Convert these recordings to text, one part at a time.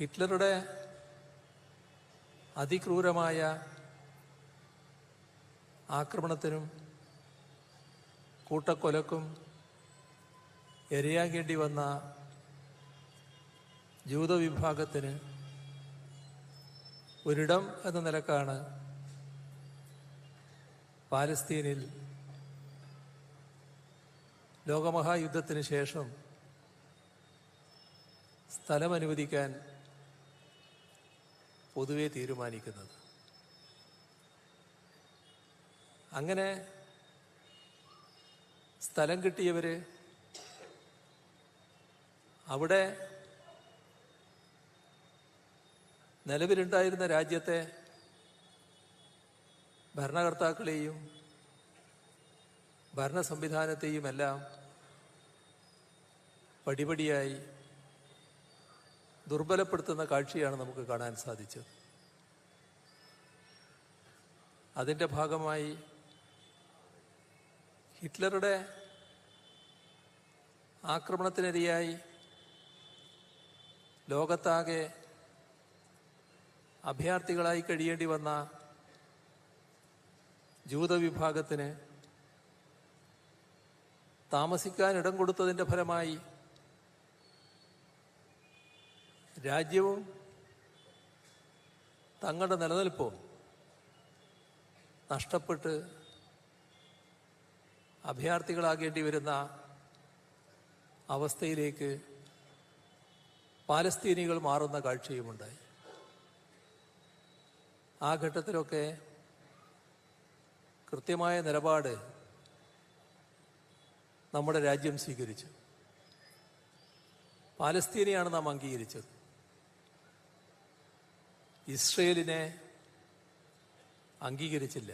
ഹിറ്റ്ലറുടെ അതിക്രൂരമായ ആക്രമണത്തിനും കൂട്ടക്കൊലക്കും ഇരയാകേണ്ടി വന്ന ജൂതവിഭാഗത്തിന് ഒരിടം എന്ന നിലക്കാണ് പാലസ്തീനിൽ ലോകമഹായുദ്ധത്തിന് ശേഷം സ്ഥലം അനുവദിക്കാൻ പൊതുവെ തീരുമാനിക്കുന്നത്. അങ്ങനെ സ്ഥലം കിട്ടിയവര് അവിടെ നിലവിലുണ്ടായിരുന്ന രാജ്യത്തെ ഭരണകർത്താക്കളെയും ഭരണ സംവിധാനത്തെയുമെല്ലാം പടിപടിയായി ദുർബലപ്പെടുത്തുന്ന കാഴ്ചയാണ് നമുക്ക് കാണാൻ സാധിച്ചത്. അതിന്റെ ഭാഗമായി ഹിറ്റ്ലറുടെ ആക്രമണത്തിനിരയായി ലോകത്താകെ അഭയാർത്ഥികളായി കഴിയേണ്ടി വന്ന ജൂതവിഭാഗത്തിന് താമസിക്കാൻ ഇടം കൊടുത്തതിന്റെ ഫലമായി രാജ്യവും തങ്ങളുടെ നിലനിൽപ്പും നഷ്ടപ്പെട്ട് അഭയാർത്ഥികളാകേണ്ടി വരുന്ന അവസ്ഥയിലേക്ക് പാലസ്തീനികൾ മാറുന്ന കാഴ്ചയുമുണ്ടായി. ആ ഘട്ടത്തിലൊക്കെ കൃത്യമായ നിലപാട് നമ്മുടെ രാജ്യം സ്വീകരിച്ചു. പാലസ്തീനെയാണ് നാം അംഗീകരിച്ചത്. ഇസ്രയേലിനെ അംഗീകരിച്ചില്ല.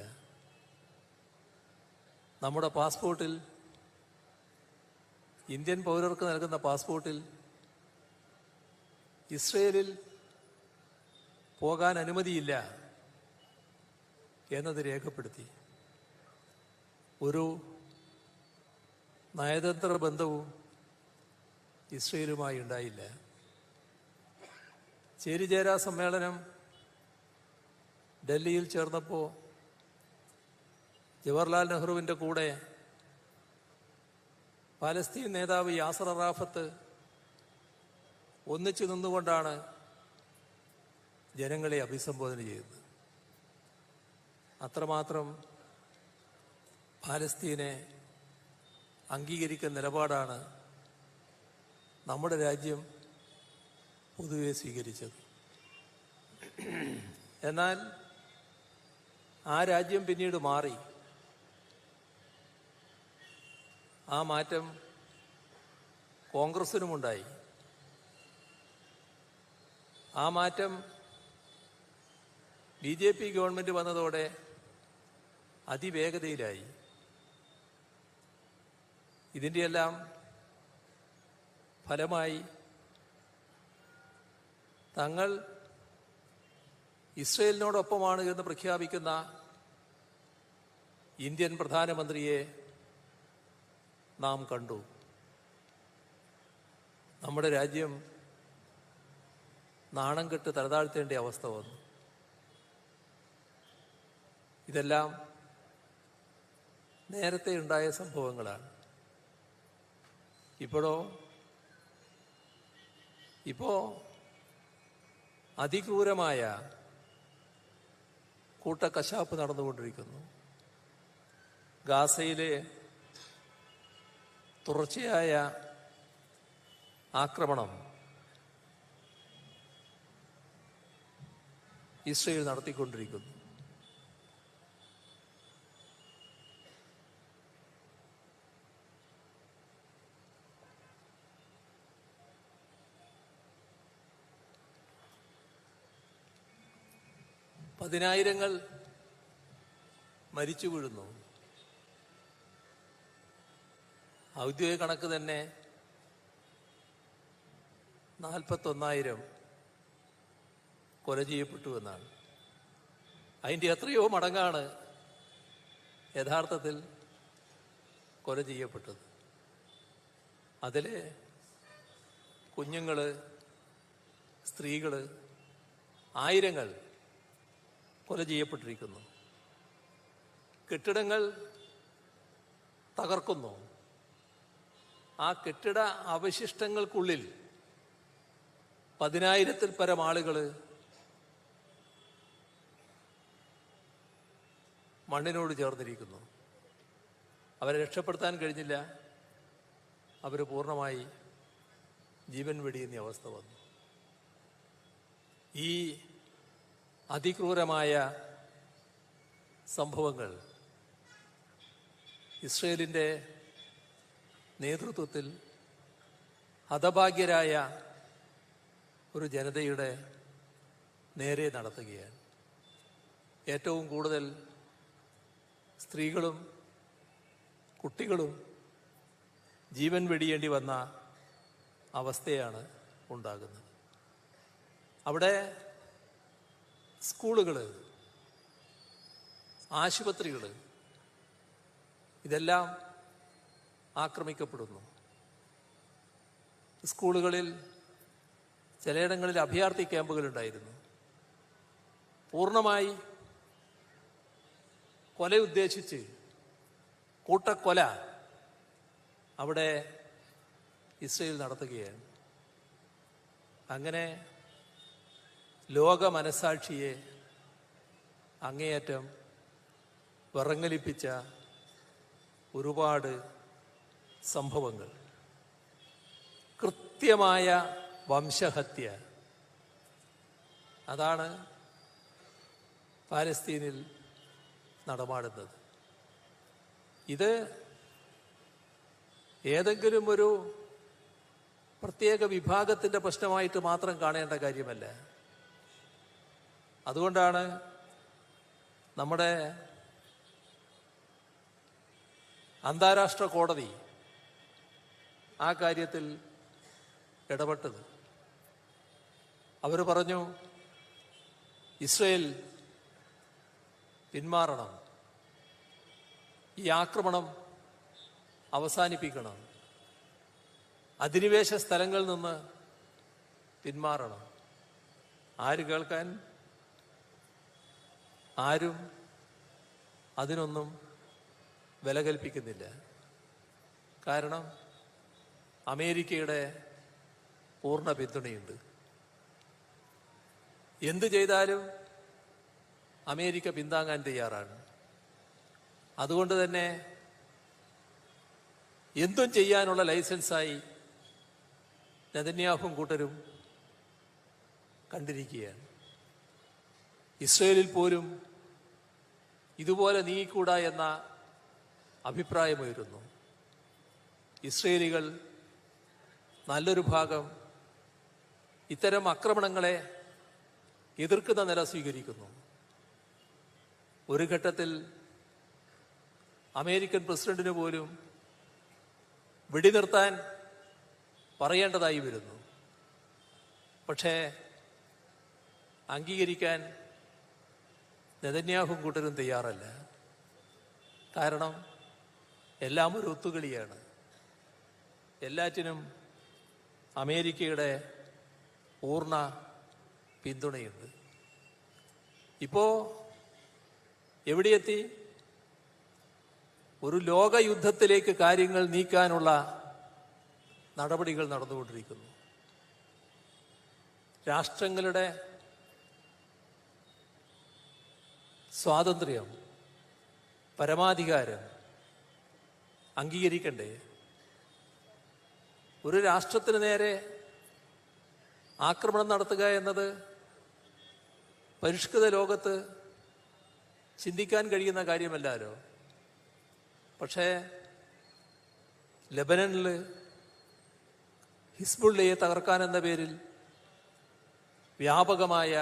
നമ്മുടെ പാസ്പോർട്ടിൽ ഇന്ത്യൻ പൗരർക്ക് നൽകുന്ന പാസ്പോർട്ടിൽ ഇസ്രയേലിൽ പോകാൻ അനുമതിയില്ല എന്നത് രേഖപ്പെടുത്തി. ഒരു നയതന്ത്ര ബന്ധവും ഇസ്രയേലുമായി ഉണ്ടായില്ല. ചേരിചേരാ സമ്മേളനം ഡൽഹിയിൽ ചേർന്നപ്പോൾ ജവഹർലാൽ നെഹ്റുവിന്റെ കൂടെ പലസ്തീൻ നേതാവ് യാസർ അറാഫത്ത് ഒന്നിച്ചു നിന്നുകൊണ്ടാണ് ജനങ്ങളെ അഭിസംബോധന ചെയ്തത് അത്രമാത്രം പാലസ്തീനെ അംഗീകരിക്കുന്ന നിലപാടാണ് നമ്മുടെ രാജ്യം പൊതുവെ സ്വീകരിച്ചത്. എന്നാൽ ആ രാജ്യം പിന്നീട് മാറി. ആ മാറ്റം കോൺഗ്രസിനുമുണ്ടായി. ആ മാറ്റം ബി ജെ പി ഗവൺമെന്റ് വന്നതോടെ അതിവേഗതയിലായി. ഇതിന്റെയെല്ലാം ഫലമായി തങ്ങൾ ഇസ്രയേലിനോടൊപ്പമാണ് എന്ന് പ്രഖ്യാപിക്കുന്ന ഇന്ത്യൻ പ്രധാനമന്ത്രിയെ നാം കണ്ടു. നമ്മുടെ രാജ്യം നാണം കെട്ട് തലതാഴ്ത്തേണ്ട അവസ്ഥ വന്നു. ഇതെല്ലാം നേരത്തെ ഉണ്ടായ സംഭവങ്ങളാണ്. ഇപ്പോഴോ? ഇപ്പോ അതിക്രൂരമായ കൂട്ടക്കശാപ്പ് നടന്നുകൊണ്ടിരിക്കുന്നു. ഗാസയിലെ തുടർച്ചയായ ആക്രമണം ഇസ്രയേൽ നടത്തിക്കൊണ്ടിരിക്കുന്നു. പതിനായിരങ്ങൾ മരിച്ചു വീഴുന്നു. ഔദ്യോഗിക കണക്ക് തന്നെ നാൽപ്പത്തൊന്നായിരം കൊല ചെയ്യപ്പെട്ടു എന്നാണ്. അതിന്റെ എത്രയോ മടങ്ങാണ് യഥാർത്ഥത്തിൽ കൊല ചെയ്യപ്പെട്ടത്. അതിൽ കുഞ്ഞുങ്ങൾ സ്ത്രീകൾ ആയിരങ്ങൾ കൊല ചെയ്യപ്പെട്ടിരിക്കുന്നു. കെട്ടിടങ്ങൾ തകർക്കുന്നു. ആ കെട്ടിട അവശിഷ്ടങ്ങൾക്കുള്ളിൽ പതിനായിരത്തിൽ പരം ആളുകൾ മണ്ണിനോട് ചേർന്നിരിക്കുന്നു. അവരെ രക്ഷപ്പെടുത്താൻ കഴിഞ്ഞില്ല. അവർ പൂർണമായി ജീവൻ വെടിയുന്ന അവസ്ഥ വന്നു. ഈ അതിക്രൂരമായ സംഭവങ്ങൾ. ഇസ്രയേലിന്റെ നേതൃത്വത്തിൽ ഹതഭാഗ്യരായ ഒരു ജനതയുടെ നേരെ നടത്തുകയാണ്. ഏറ്റവും കൂടുതൽ സ്ത്രീകളും കുട്ടികളും ജീവൻ വെടിയേണ്ടി വന്ന അവസ്ഥയാണ് ഉണ്ടാകുന്നത്. അവിടെ സ്കൂളുകൾ ആശുപത്രികൾ ഇതെല്ലാം ആക്രമിക്കപ്പെടുന്നു. സ്കൂളുകളിൽ ചിലയിടങ്ങളിൽ അഭയാർത്ഥി ക്യാമ്പുകൾ ഉണ്ടായിരുന്നു പൂർണമായി കൊല ഉദ്ദേശിച്ച് കൂട്ടക്കൊല അവിടെ ഇസ്രയേൽ നടത്തുകയാണ്. അങ്ങനെ ലോക മനസാക്ഷിയെ അങ്ങേയറ്റം വിറങ്ങലിപ്പിച്ച ഒരുപാട് സംഭവങ്ങൾ. കൃത്യമായ വംശഹത്യ. അതാണ് പാലസ്തീനിൽ നടമാടുന്നത്. ഇത് ഏതെങ്കിലും ഒരു പ്രത്യേക വിഭാഗത്തിന്റെ പ്രശ്നമായിട്ട് മാത്രം കാണേണ്ട കാര്യമല്ല. അതുകൊണ്ടാണ് നമ്മുടെ അന്താരാഷ്ട്ര കോടതി ആ കാര്യത്തിൽ ഇടപെട്ടത്. അവർ പറഞ്ഞു ഇസ്രയേൽ പിന്മാറണം ഈ ആക്രമണം അവസാനിപ്പിക്കണം അധിനിവേശ സ്ഥലങ്ങളിൽ നിന്ന് പിന്മാറണം. ആര് കേൾക്കാൻ? ആരും അതിനൊന്നും വില കൽപ്പിക്കുന്നില്ല. കാരണം അമേരിക്കയുടെ പൂർണ പിന്തുണയുണ്ട്. എന്ത് ചെയ്താലും അമേരിക്ക പിന്താങ്ങാൻ തയ്യാറാണ്. അതുകൊണ്ട് തന്നെ എന്തും ചെയ്യാനുള്ള ലൈസൻസായി നെതന്യാഹും കൂട്ടരും കണ്ടിരിക്കുകയാണ്. ഇസ്രയേലിൽ പോലും ഇതുപോലെ നീങ്ങിക്കൂടാ എന്ന അഭിപ്രായമായിരുന്നു. ഇസ്രയേലികൾ നല്ലൊരു ഭാഗം ഇത്തരം ആക്രമണങ്ങളെ എതിർക്കുന്ന നില സ്വീകരിക്കുന്നു. ഒരു ഘട്ടത്തിൽ അമേരിക്കൻ പ്രസിഡന്റിന് പോലും വെടിനിർത്താൻ പറയേണ്ടതായി വരുന്നു. പക്ഷേ അംഗീകരിക്കാൻ നെതന്യാഹും കൂട്ടരും തയ്യാറല്ല. കാരണം എല്ലാം ഒരു ഒത്തുകളിയാണ്. എല്ലാറ്റിനും അമേരിക്കയുടെ പൂർണ പിന്തുണയുണ്ട്. ഇപ്പോ എവിടെയെത്തി? ഒരു ലോകയുദ്ധത്തിലേക്ക് കാര്യങ്ങൾ നീക്കാനുള്ള നടപടികൾ നടന്നുകൊണ്ടിരിക്കുന്നു. രാഷ്ട്രങ്ങളുടെ സ്വാതന്ത്ര്യം പരമാധികാരം അംഗീകരിക്കണ്ടേ? ഒരു രാഷ്ട്രത്തിന് നേരെ ആക്രമണം നടത്തുക എന്നത് പരിഷ്കൃത ലോകത്ത് ചിന്തിക്കാൻ കഴിയുന്ന കാര്യമല്ലാലോ പക്ഷേ ലബനനിൽ ഹിസ്ബുള്ളയെ തകർക്കാൻ എന്ന പേരിൽ വ്യാപകമായ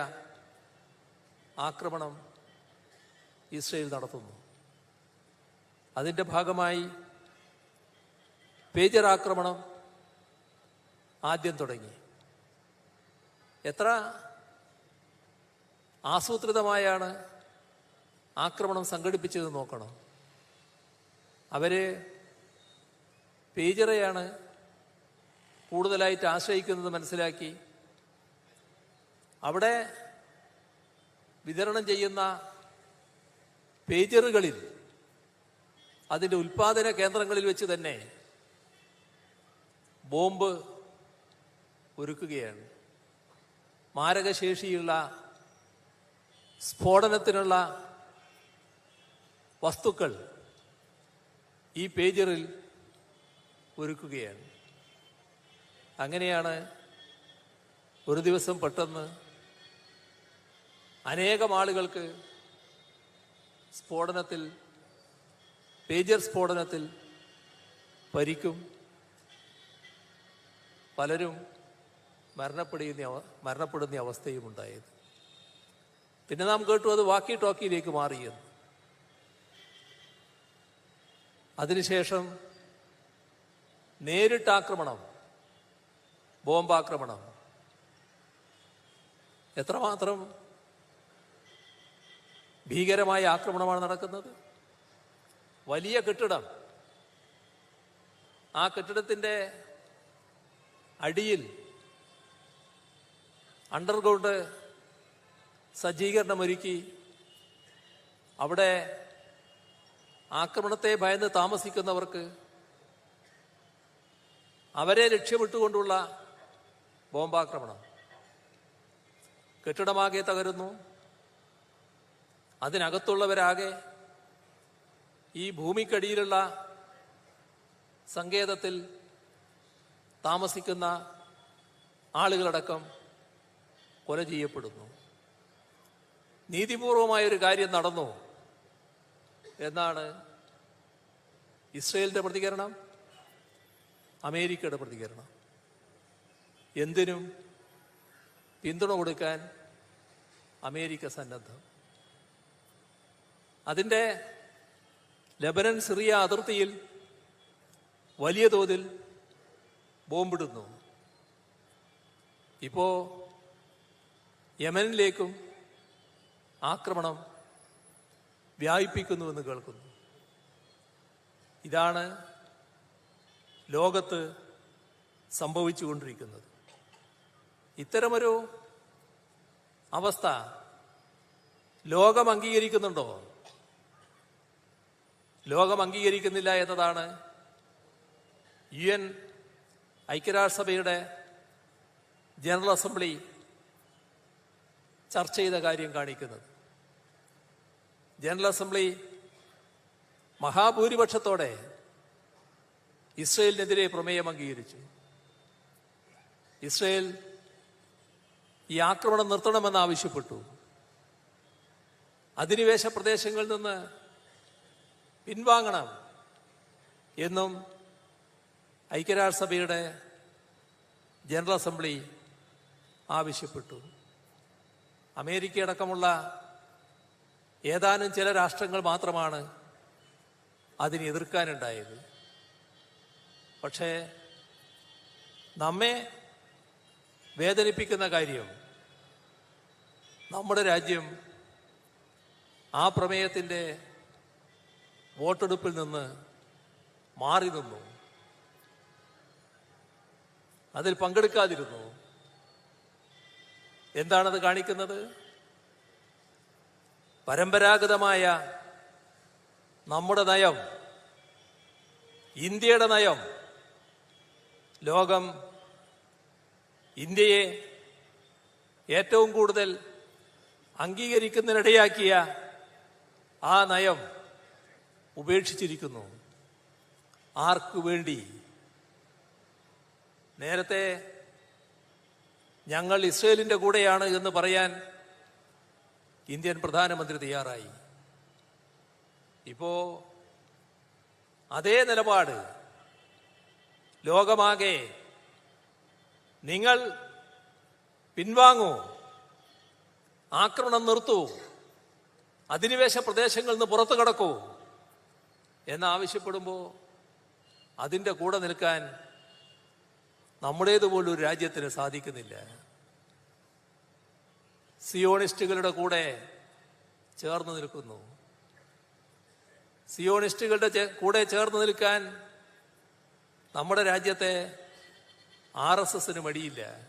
ആക്രമണം ഇസ്രയേൽ നടത്തുന്നു. അതിന്റെ ഭാഗമായി പേജർ ആക്രമണം ആദ്യം തുടങ്ങി. എത്ര ആസൂത്രിതമായാണ് ആക്രമണം സംഘടിപ്പിച്ചത് നോക്കണം. അവരെ പേജറയാണ് കൂടുതലായിട്ട് ആശ്രയിക്കുന്നത് മനസ്സിലാക്കി. അവിടെ വിതരണം ചെയ്യുന്ന പേജറുകളിൽ അതിന്റെ ഉൽപാദന കേന്ദ്രങ്ങളിൽ വെച്ച് തന്നെ ബോംബ് ഒരുക്കുകയാണ്. മാരകശേഷിയുള്ള സ്ഫോടനത്തിനുള്ള വസ്തുക്കൾ ഈ പേജറിൽ ഒരുക്കുകയാണ്. അങ്ങനെയാണ് ഒരു ദിവസം പെട്ടെന്ന് അനേകം ആളുകൾക്ക് സ്ഫോടനത്തിൽ പേജർ സ്ഫോടനത്തിൽ പരിക്കും പലരും മരണപ്പെടുന്ന മരണപ്പെടുന്ന അവസ്ഥയും ഉണ്ടായത്. പിന്നെ നാം കേട്ടു അത് വാക്കി ടോക്കിയിലേക്ക് മാറിയെന്ന്. അതിനുശേഷം നേരിട്ട് ആക്രമണം ബോംബാക്രമണം. എത്രമാത്രം ഭീകരമായ ആക്രമണമാണ് നടക്കുന്നത്. വലിയ കെട്ടിടം. ആ കെട്ടിടത്തിന്റെ അടിയിൽ അണ്ടർഗ്രൗണ്ട് സജ്ജീകരണമൊരുക്കി അവിടെ ആക്രമണത്തെ ഭയന്ന് താമസിക്കുന്നവർക്ക് അവരെ ലക്ഷ്യമിട്ടുകൊണ്ടുള്ള ബോംബാക്രമണം. കെട്ടിടമാകെ തകരുന്നു. അതിനകത്തുള്ളവരാകെ ഈ ഭൂമിക്കടിയിലുള്ള സങ്കേതത്തിൽ താമസിക്കുന്ന ആളുകളടക്കം കൊല ചെയ്യപ്പെടുന്നു. നീതിപൂർവമായൊരു കാര്യം നടന്നു. എന്നാണ് ഇസ്രയേലിന്റെ പ്രതികരണം അമേരിക്കയുടെ പ്രതികരണം. എന്തിനും പിന്തുണ കൊടുക്കാൻ അമേരിക്ക സന്നദ്ധം. അതിന്റെ ലബനൻ സിറിയ അതിർത്തിയിൽ വലിയ തോതിൽ ബോംബിടുന്നു. ഇപ്പോ യമനിലേക്കും ആക്രമണം വ്യാപിപ്പിക്കുന്നുവെന്ന് കേൾക്കുന്നു. ഇതാണ് ലോകത്ത് സംഭവിച്ചുകൊണ്ടിരിക്കുന്നത്. ഇത്തരമൊരു അവസ്ഥ ലോകം അംഗീകരിക്കുന്നുണ്ടോ? ലോകം അംഗീകരിക്കുന്നില്ല എന്നതാണ് യു എൻ ഐക്യരാഷ്ട്രസഭയുടെ ജനറൽ അസംബ്ലി ചർച്ച ചെയ്ത കാര്യം കാണിക്കുന്നത്. ജനറൽ അസംബ്ലി മഹാഭൂരിപക്ഷത്തോടെ ഇസ്രയേലിനെതിരെ പ്രമേയം അംഗീകരിച്ചു. ഇസ്രയേൽ ഈ ആക്രമണം നിർത്തണമെന്ന് ആവശ്യപ്പെട്ടു. അധിനിവേശ പ്രദേശങ്ങളിൽ നിന്ന് പിൻവാങ്ങണം എന്നും ഐക്യരാഷ്ട്രസഭയുടെ ജനറൽ അസംബ്ലി ആവശ്യപ്പെട്ടു. അമേരിക്കയടക്കമുള്ള ഏതാനും ചില രാഷ്ട്രങ്ങൾ മാത്രമാണ് അതിനെ എതിർക്കാനുണ്ടായത്. പക്ഷേ നമ്മെ വേദനിപ്പിക്കുന്ന കാര്യം നമ്മുടെ രാജ്യം ആ പ്രമേയത്തിന്റെ വോട്ടെടുപ്പിൽ നിന്ന് മാറി നിന്നു. അതിൽ പങ്കെടുക്കാതിരുന്നു. എന്താണത് കാണിക്കുന്നത്? പരമ്പരാഗതമായ നമ്മുടെ നയം ഇന്ത്യയുടെ നയം ലോകം ഇന്ത്യയെ ഏറ്റവും കൂടുതൽ അംഗീകരിക്കുന്നതിനിടയാക്കിയ ആ നയം ഉപേക്ഷിച്ചിരിക്കുന്നു. ആർക്കു വേണ്ടി? നേരത്തെ ഞങ്ങൾ ഇസ്രയേലിന്റെ കൂടെയാണ് എന്ന് പറയാൻ ഇന്ത്യൻ പ്രധാനമന്ത്രി തയ്യാറായി. ഇപ്പോ അതേ നിലപാട് ലോകമാകെ നിങ്ങൾ പിൻവാങ്ങൂ ആക്രമണം നിർത്തൂ അധിനിവേശ പ്രദേശങ്ങളിൽ നിന്ന് പുറത്തു കടക്കൂ എന്നാവശ്യപ്പെടുമ്പോൾ അതിന്റെ കൂടെ നിൽക്കാൻ നമ്മുടേതുപോലൊരു രാജ്യത്തിന് സാധിക്കുന്നില്ല. സിയോണിസ്റ്റുകളുടെ കൂടെ ചേർന്ന് നിൽക്കുന്നു. സിയോണിസ്റ്റുകളുടെ കൂടെ ചേർന്ന് നിൽക്കാൻ നമ്മുടെ രാജ്യത്തെ ആർ എസ് എസിന് മടിയില്ല.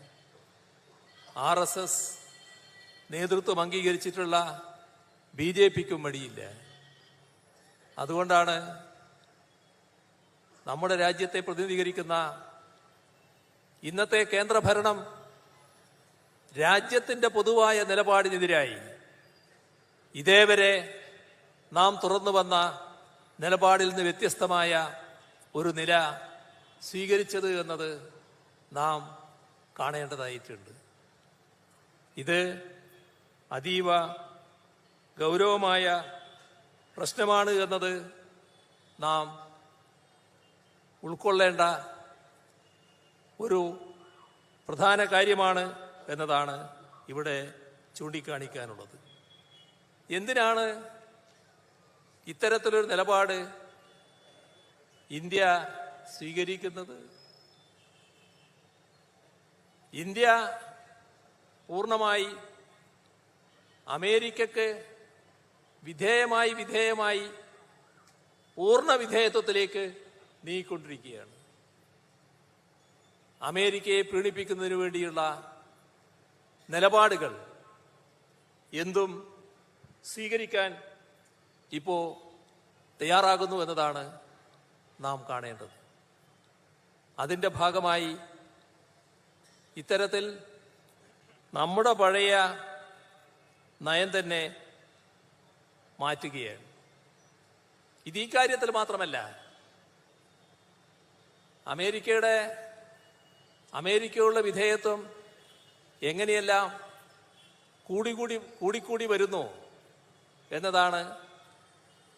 ആർ എസ് എസ് നേതൃത്വം അംഗീകരിച്ചിട്ടുള്ള ബി ജെ പിക്കും മടിയില്ല. അതുകൊണ്ടാണ് നമ്മുടെ രാജ്യത്തെ പ്രതിനിധീകരിക്കുന്ന ഇന്നത്തെ കേന്ദ്രഭരണം രാജ്യത്തിന്റെ പൊതുവായ നിലപാടിനെതിരായി. ഇതേവരെ നാം തുറന്നു വന്ന നിലപാടിൽ നിന്ന് വ്യത്യസ്തമായ ഒരു നില സ്വീകരിച്ചത് എന്നത് നാം കാണേണ്ടതായിട്ടുണ്ട്. ഇത് അതീവ ഗൗരവമായ പ്രശ്നമാണ് എന്നത് നാം ഉൾക്കൊള്ളേണ്ട ഒരു പ്രധാന കാര്യമാണ് എന്നതാണ് ഇവിടെ ചൂണ്ടിക്കാണിക്കാനുള്ളത്. എന്തിനാണ് ഇത്തരത്തിലൊരു നിലപാട് ഇന്ത്യ സ്വീകരിക്കുന്നത്? ഇന്ത്യ പൂർണമായി അമേരിക്കക്ക് വിധേയമായി വിധേയമായി പൂർണ വിധേയത്വത്തിലേക്ക് നീങ്ങിക്കൊണ്ടിരിക്കുകയാണ് അമേരിക്കയെ പ്രീണിപ്പിക്കുന്നതിന് വേണ്ടിയുള്ള നിലപാടുകൾ എന്തും സ്വീകരിക്കാൻ ഇപ്പോൾ തയ്യാറാകുന്നു എന്നതാണ് നാം കാണേണ്ടത്. അതിന്റെ ഭാഗമായി ഇത്തരത്തിൽ നമ്മുടെ പഴയ നയം തന്നെ മാറ്റുകയാണ്. ഇത് ഈ കാര്യത്തിൽ മാത്രമല്ല. അമേരിക്കയുടെ അമേരിക്കയുള്ള വിധേയത്വം എങ്ങനെയെല്ലാം കൂടിക്കൂടി കൂടിക്കൂടി വരുന്നു എന്നതാണ്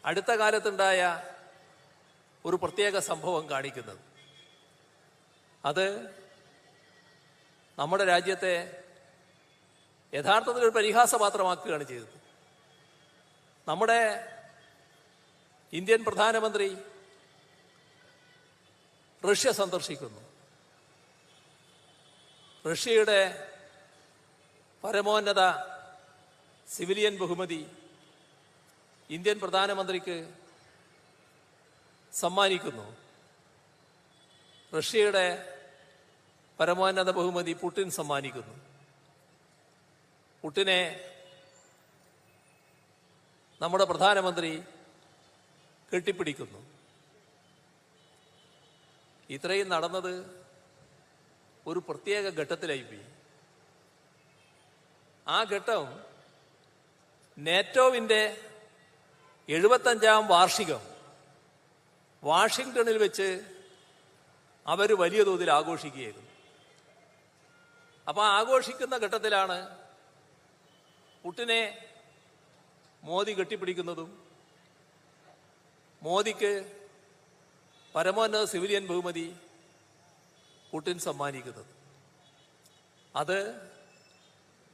അടുത്ത കാലത്തുണ്ടായ ഒരു പ്രത്യേക സംഭവം കാണിക്കുന്നത്. അത് നമ്മുടെ രാജ്യത്തെ യഥാർത്ഥത്തിൽ ഒരു പരിഹാസപാത്രമാക്കുകയാണ് ചെയ്തത്. നമ്മുടെ ഇന്ത്യൻ പ്രധാനമന്ത്രി റഷ്യ സന്ദർശിക്കുന്നു. റഷ്യയുടെ പരമോന്നത സിവിലിയൻ ബഹുമതി ഇന്ത്യൻ പ്രധാനമന്ത്രിക്ക് സമ്മാനിക്കുന്നു. റഷ്യയുടെ പരമോന്നത ബഹുമതി പുടിൻ സമ്മാനിക്കുന്നു. പുടിനെ നമ്മുടെ പ്രധാനമന്ത്രി കെട്ടിപ്പിടിക്കുന്നു. ഇത്രയും നടന്നത് ഒരു പ്രത്യേക ഘട്ടത്തിലായി പോയി. ആ ഘട്ടം നേറ്റോവിന്റെ എഴുപത്തഞ്ചാം വാർഷികം വാഷിങ്ടണിൽ വെച്ച് അവർ വലിയ തോതിൽ ആഘോഷിക്കുകയായിരുന്നു. അപ്പോൾ ആഘോഷിക്കുന്ന ഘട്ടത്തിലാണ് പുട്ടിനെ മോദി കെട്ടിപ്പിടിക്കുന്നതും മോദിക്ക് പരമോന്നത സിവിലിയൻ ബഹുമതി പുടിൻ സമ്മാനിക്കുന്നത്. അത്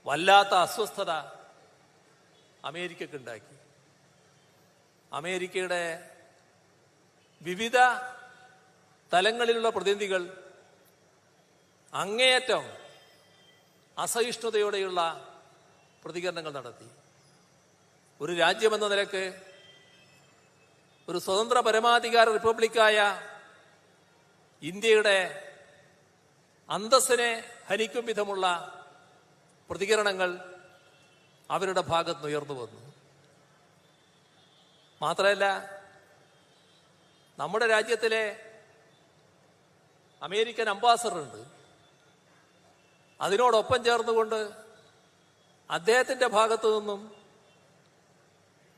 വല്ലാത്ത അസ്വസ്ഥത അമേരിക്കക്കുണ്ടാക്കി അമേരിക്കയുടെ വിവിധ തലങ്ങളിലുള്ള പ്രതിനിധികൾ അങ്ങേയറ്റം അസഹിഷ്ണുതയോടെയുള്ള പ്രതികരണങ്ങൾ നടത്തി. ഒരു രാജ്യമെന്ന നിലയ്ക്ക് ഒരു സ്വതന്ത്ര പരമാധികാര റിപ്പബ്ലിക്കായ ഇന്ത്യയുടെ അന്തസ്സിനെ ഹനിക്കും വിധമുള്ള പ്രതികരണങ്ങൾ അവരുടെ ഭാഗത്ത് ഉയർന്നു വന്നു. മാത്രമല്ല നമ്മുടെ രാജ്യത്തിലെ അമേരിക്കൻ അംബാസഡറുണ്ട്. അതിനോടൊപ്പം ചേർന്നുകൊണ്ട് അദ്ദേഹത്തിന്റെ ഭാഗത്തു നിന്നും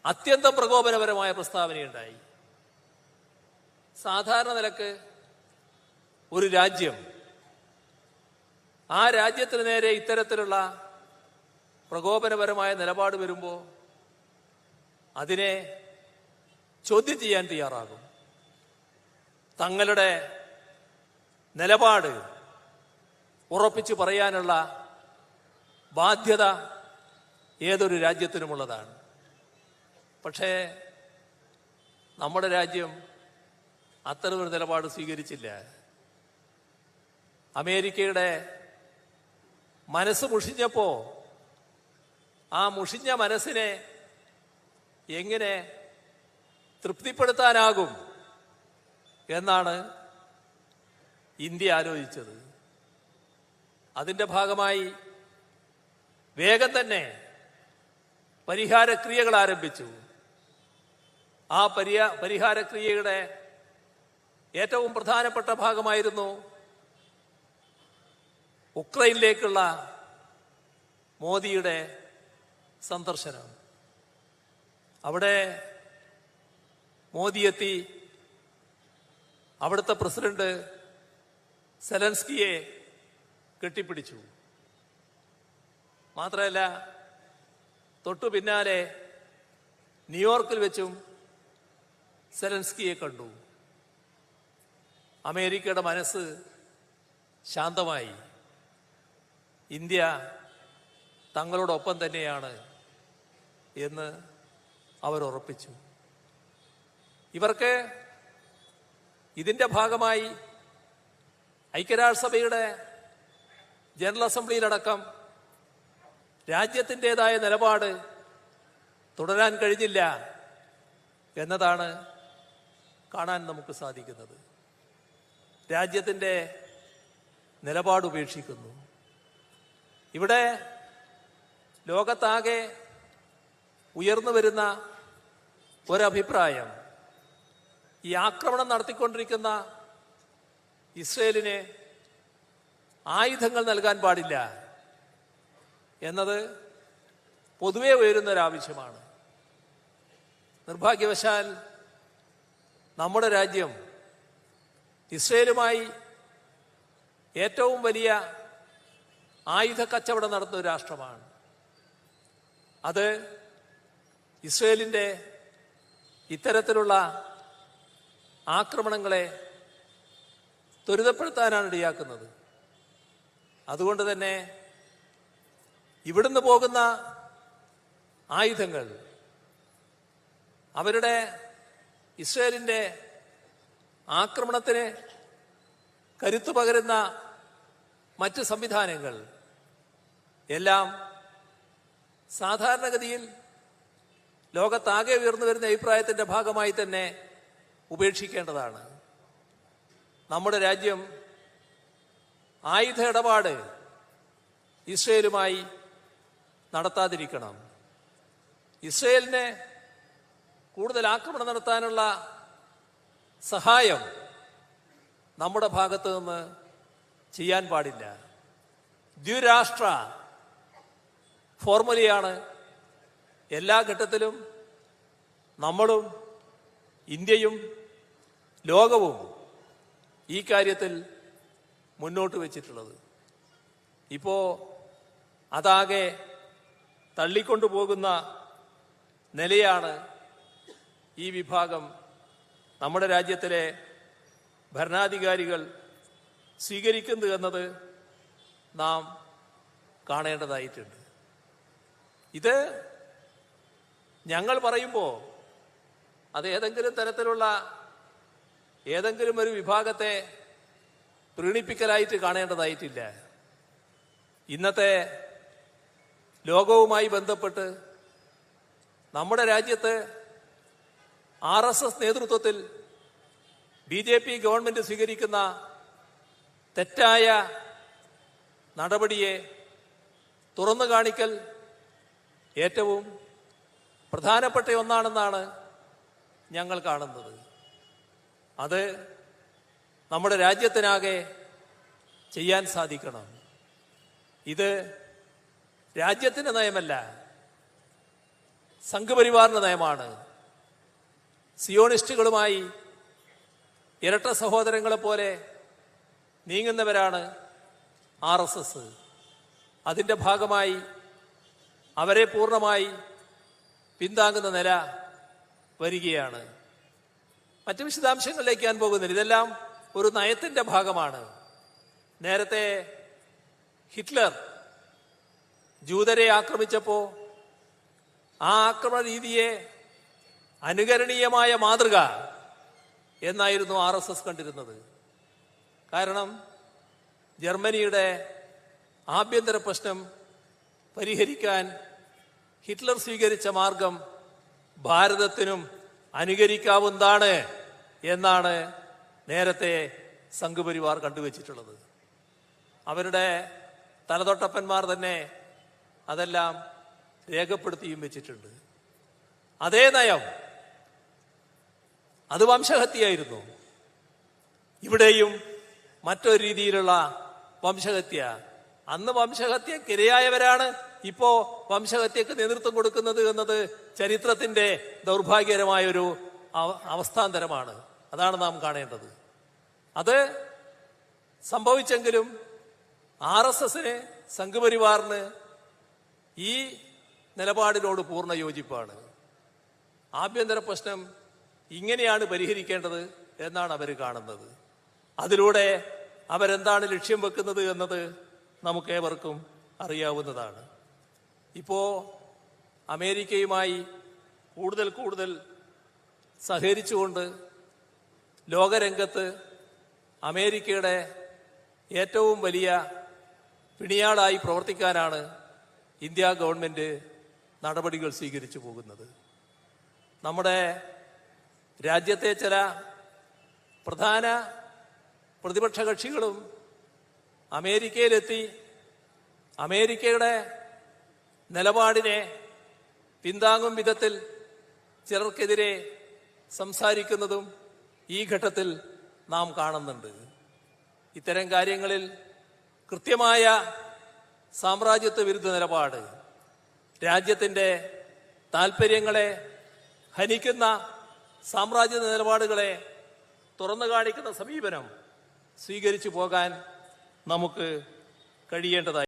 അത്യന്തം പ്രകോപനപരമായ പ്രസ്താവനയുണ്ടായി സാധാരണ നിലയ്ക്ക് ഒരു രാജ്യം ആ രാജ്യത്തിന് നേരെ ഇത്തരത്തിലുള്ള പ്രകോപനപരമായ നിലപാട് വരുമ്പോൾ അതിനെ ചോദ്യം ചെയ്യാൻ തയ്യാറാകും. തങ്ങളുടെ നിലപാട് ഉറപ്പിച്ചു പറയാനുള്ള ബാധ്യത ഏതൊരു രാജ്യത്തിനുമുള്ളതാണ്. പക്ഷേ നമ്മുടെ രാജ്യം അത്തരമൊരു നിലപാട് സ്വീകരിച്ചില്ല. അമേരിക്കയുടെ മനസ്സ് മുഷിഞ്ഞപ്പോ ആ മുഷിഞ്ഞ മനസ്സിനെ എങ്ങനെ തൃപ്തിപ്പെടുത്താനാകും എന്നാണ് ഇന്ത്യ ആലോചിച്ചത്. അതിന്റെ ഭാഗമായി വേഗം തന്നെ പരിഹാരക്രിയകൾ ആരംഭിച്ചു. ആ പരിയ പരിഹാരക്രിയയുടെ ഏറ്റവും പ്രധാനപ്പെട്ട ഭാഗമായിരുന്നു ഉക്രൈനിലേക്കുള്ള മോദിയുടെ സന്ദർശനം. അവിടെ മോദി എത്തി അവിടുത്തെ പ്രസിഡന്റ് സെലൻസ്കിയെ കെട്ടിപ്പിടിച്ചു. മാത്രമല്ല തൊട്ടു പിന്നാലെ ന്യൂയോർക്കിൽ വെച്ചും സെലൻസ്കിയെ കണ്ടു. അമേരിക്കയുടെ മനസ്സ് ശാന്തമായി. ഇന്ത്യ തങ്ങളോടൊപ്പം തന്നെയാണ് എന്ന് അവർ ഉറപ്പിച്ചു. ഇവർക്ക് ഇതിന്റെ ഭാഗമായി ഐക്യരാഷ്ട്രസഭയുടെ ജനറൽ അസംബ്ലിയിലടക്കം രാജ്യത്തിന്റെതായ നിലപാട് തുടരാൻ കഴിഞ്ഞില്ല എന്നതാണ് കാണാൻ നമുക്ക് സാധിക്കുന്നത്. രാജ്യത്തിന്റെ നിലപാട് ഉപേക്ഷിക്കുന്നു. ഇവിടെ ലോകത്താകെ ഉയർന്നു വരുന്ന ഒരഭിപ്രായം ഈ ആക്രമണം നടത്തിക്കൊണ്ടിരിക്കുന്ന ഇസ്രയേലിന് ആയുധങ്ങൾ നൽകാൻ പാടില്ല എന്നത് പൊതുവെ ഉയരുന്ന ഒരാവശ്യമാണ് നിർഭാഗ്യവശാൽ നമ്മുടെ രാജ്യം ഇസ്രയേലുമായി ഏറ്റവും വലിയ ആയുധ കച്ചവടം നടത്തുന്ന ഒരു രാഷ്ട്രമാണ്. അത് ഇസ്രയേലിന്റെ ഇത്തരത്തിലുള്ള ആക്രമണങ്ങളെ ത്വരിതപ്പെടുത്താനാണ് ഇടയാക്കുന്നത്. അതുകൊണ്ട് തന്നെ ഇവിടുന്ന് പോകുന്ന ആയുധങ്ങൾ അവരുടെ ഇസ്രയേലിന്റെ ആക്രമണത്തിന് കരുത്തു പകരുന്ന മറ്റ് സംവിധാനങ്ങൾ എല്ലാം സാധാരണഗതിയിൽ ലോകത്താകെ ഉയർന്നു വരുന്ന അഭിപ്രായത്തിന്റെ ഭാഗമായി തന്നെ ഉപേക്ഷിക്കേണ്ടതാണ്. നമ്മുടെ രാജ്യം ആയുധ ഇടപാട് ഇസ്രയേലുമായി നടത്താതിരിക്കണം. ഇസ്രയേലിന് കൂടുതൽ ആക്രമണം നടത്താനുള്ള സഹായം നമ്മുടെ ഭാഗത്ത് നിന്ന് ചെയ്യാൻ പാടില്ല. ദ്വിരാഷ്ട്ര ഫോർമുലയാണ് എല്ലാ ഘട്ടത്തിലും നമ്മളും ഇന്ത്യയും ലോകവും ഈ കാര്യത്തിൽ മുന്നോട്ട് വെച്ചിട്ടുള്ളത്. ഇപ്പോ അതാകെ തള്ളിക്കൊണ്ടു പോകുന്ന നിലയാണ് ഈ വിഭാഗം നമ്മുടെ രാജ്യത്തിലെ ഭരണാധികാരികൾ സ്വീകരിക്കുന്നത് എന്നത് നാം കാണേണ്ടതായിട്ടുണ്ട്. ഇത് ഞങ്ങൾ പറയുമ്പോൾ അത് ഏതെങ്കിലും തരത്തിലുള്ള ഏതെങ്കിലും ഒരു വിഭാഗത്തെ പ്രീണിപ്പിക്കലായിട്ട് കാണേണ്ടതായിട്ടില്ല. ഇന്നത്തെ ലോകവുമായി ബന്ധപ്പെട്ട് നമ്മുടെ രാജ്യത്ത് ആർ എസ് എസ് നേതൃത്വത്തിൽ ബി ജെ പി ഗവൺമെന്റ് സ്വീകരിക്കുന്ന തെറ്റായ നടപടിയെ തുറന്നു കാണിക്കൽ ഏറ്റവും പ്രധാനപ്പെട്ട ഒന്നാണെന്നാണ് ഞങ്ങൾ കാണുന്നത്. അത് നമ്മുടെ രാജ്യത്തിനാകെ ചെയ്യാൻ സാധിക്കണം. ഇത് രാജ്യത്തിന്റെ നയമല്ല സംഘപരിവാറിന്റെ നയമാണ്. സിയോണിസ്റ്റുകളുമായി ഇരട്ട സഹോദരങ്ങളെ പോലെ നീങ്ങുന്നവരാണ് ആർ എസ് എസ്. അതിന്റെ ഭാഗമായി അവരെ പൂർണമായി പിന്താങ്ങുന്ന നില വരികയാണ്. മറ്റ് വിശദാംശങ്ങളിലേക്ക് ഞാൻ പോകുന്നില്ല. ഇതെല്ലാം ഒരു നയത്തിന്റെ ഭാഗമാണ്. നേരത്തെ ഹിറ്റ്ലർ ജൂതരെ ആക്രമിച്ചപ്പോൾ ആ ആക്രമണ രീതിയെ അനുകരണീയമായ മാതൃക എന്നായിരുന്നു ആർ എസ് എസ് കണ്ടിരുന്നത്. കാരണം ജർമ്മനിയുടെ ആഭ്യന്തര പ്രശ്നം പരിഹരിക്കാൻ ഹിറ്റ്ലർ സ്വീകരിച്ച മാർഗം ഭാരതത്തിനും അനുകരിക്കാവുന്നതാണ് എന്നാണ് നേരത്തെ സംഘപരിവാർ കണ്ടുവച്ചിട്ടുള്ളത്. അവരുടെ തലതൊട്ടപ്പന്മാർ തന്നെ അതെല്ലാം രേഖപ്പെടുത്തിയും വെച്ചിട്ടുണ്ട്. അതേ നയം അത് വംശഹത്യയായിരുന്നു. ഇവിടെയും മറ്റൊരു രീതിയിലുള്ള വംശഹത്യ. അന്ന് വംശഹത്യക്കിരയായവരാണ് ഇപ്പോ വംശഹത്യക്ക് നേതൃത്വം കൊടുക്കുന്നത് എന്നത് ചരിത്രത്തിന്റെ ദൗർഭാഗ്യകരമായ ഒരു അവസ്ഥാന്തരമാണ്. അതാണ് നാം കാണേണ്ടത്. അത് സംഭവിച്ചെങ്കിലും ആർ എസ് എസിന് സംഘപരിവാറിന് ഈ നിലപാടിനോട് പൂർണ യോജിപ്പാണ് ആഭ്യന്തര പ്രശ്നം ഇങ്ങനെയാണ് പരിഹരിക്കേണ്ടത് എന്നാണ് അവർ കാണുന്നത്. അതിലൂടെ അവരെന്താണ് ലക്ഷ്യം വെക്കുന്നത് എന്നത് നമുക്കേവർക്കും അറിയാവുന്നതാണ്. ഇപ്പോ അമേരിക്കയുമായി കൂടുതൽ കൂടുതൽ സഹകരിച്ചുകൊണ്ട് ലോകരംഗത്ത് അമേരിക്കയുടെ ഏറ്റവും വലിയ പിണിയാളായി പ്രവർത്തിക്കാനാണ് ഇന്ത്യ ഗവൺമെന്റ് നടപടികൾ സ്വീകരിച്ചു പോകുന്നത്. നമ്മുടെ രാജ്യത്തെ ചില പ്രധാന പ്രതിപക്ഷ കക്ഷികളും അമേരിക്കയിലെത്തി അമേരിക്കയുടെ നിലപാടിനെ പിന്താങ്ങും വിധത്തിൽ ചിലർക്കെതിരെ സംസാരിക്കുന്നതും ഈ ഘട്ടത്തിൽ നാം കാണുന്നുണ്ട്. ഇത്തരം കാര്യങ്ങളിൽ കൃത്യമായ സാമ്രാജ്യത്വ വിരുദ്ധ നിലപാട് രാജ്യത്തിന്റെ താൽപ്പര്യങ്ങളെ ഹനിക്കുന്ന സാമ്രാജ്യ നിലപാടുകളെ തുറന്നു കാണിക്കുന്ന സമീപനം സ്വീകരിച്ചു പോകാൻ നമുക്ക് കഴിയേണ്ടതായി